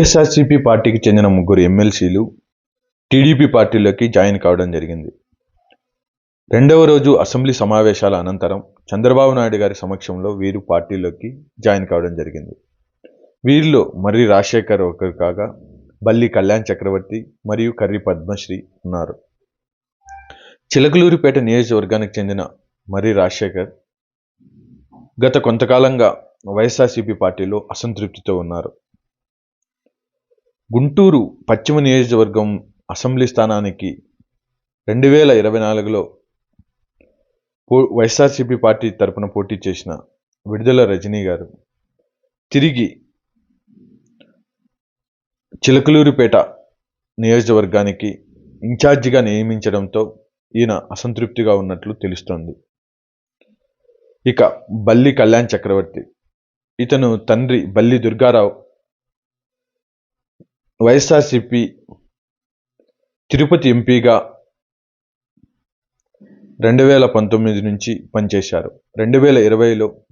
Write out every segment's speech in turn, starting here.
వైఎస్ఆర్సీపీ పార్టీకి చెందిన ముగ్గురు ఎమ్మెల్సీలు టీడీపీ పార్టీలోకి జాయిన్ కావడం జరిగింది. రెండవ రోజు అసెంబ్లీ సమావేశాల అనంతరం చంద్రబాబు నాయుడు గారి సమక్షంలో వీరు పార్టీలోకి జాయిన్ కావడం జరిగింది. వీరిలో మర్రి రాజశేఖర్ ఒకరు కాగా బల్లి కళ్యాణ్ చక్రవర్తి మరియు కర్రి పద్మశ్రీ ఉన్నారు. చిలకలూరిపేట నియోజకవర్గానికి చెందిన మర్రి రాజశేఖర్ గత కొంతకాలంగా వైఎస్ఆర్సీపీ పార్టీలో అసంతృప్తితో ఉన్నారు. గుంటూరు పశ్చిమ నియోజకవర్గం అసెంబ్లీ స్థానానికి రెండు వేల ఇరవై నాలుగులో పో- వైఎస్ఆర్సీపీ పార్టీ తరపున పోటీ చేసిన విడుదల రజనీ గారు. తిరిగి చిలకలూరుపేట నియోజకవర్గానికి ఇన్ఛార్జిగా నియమించడంతో ఈయన అసంతృప్తిగా ఉన్నట్లు తెలుస్తోంది. ఇక బల్లి కళ్యాణ్ చక్రవర్తి. ఇతను తండ్రి బల్లి దుర్గారావు వైఎస్ఆర్సిపి తిరుపతి ఎంపీగా రెండు వేల పంతొమ్మిది నుంచి పనిచేశారు. రెండు వేల ఇరవైలో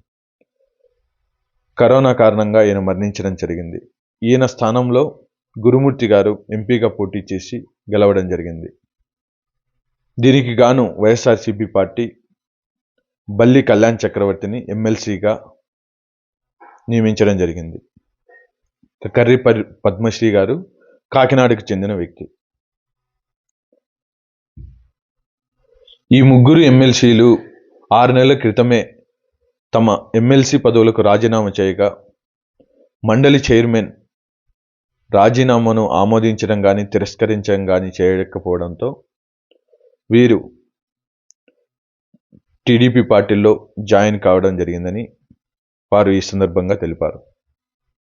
కరోనా కారణంగా ఈయన మరణించడం జరిగింది. ఈయన స్థానంలో గురుమూర్తి గారు ఎంపీగా పోటీ చేసి గెలవడం జరిగింది. దీనికి గాను వైఎస్ఆర్సిపి పార్టీ బల్లి కళ్యాణ్ చక్రవర్తిని ఎమ్మెల్సీగా నియమించడం జరిగింది. కర్రి పర్ పద్మశ్రీ గారు కాకినాడకు చెందిన వ్యక్తి. ఈ ముగ్గురు ఎమ్మెల్సీలు ఆరు నెలల క్రితమే తమ ఎమ్మెల్సీ పదవులకు రాజీనామా చేయగా మండలి చైర్మన్ రాజీనామాను ఆమోదించడం కానీ తిరస్కరించడం కానీ చేయకపోవడంతో వీరు టీడీపీ పార్టీలో జాయిన్ కావడం జరిగిందని వారు ఈ సందర్భంగా తెలిపారు.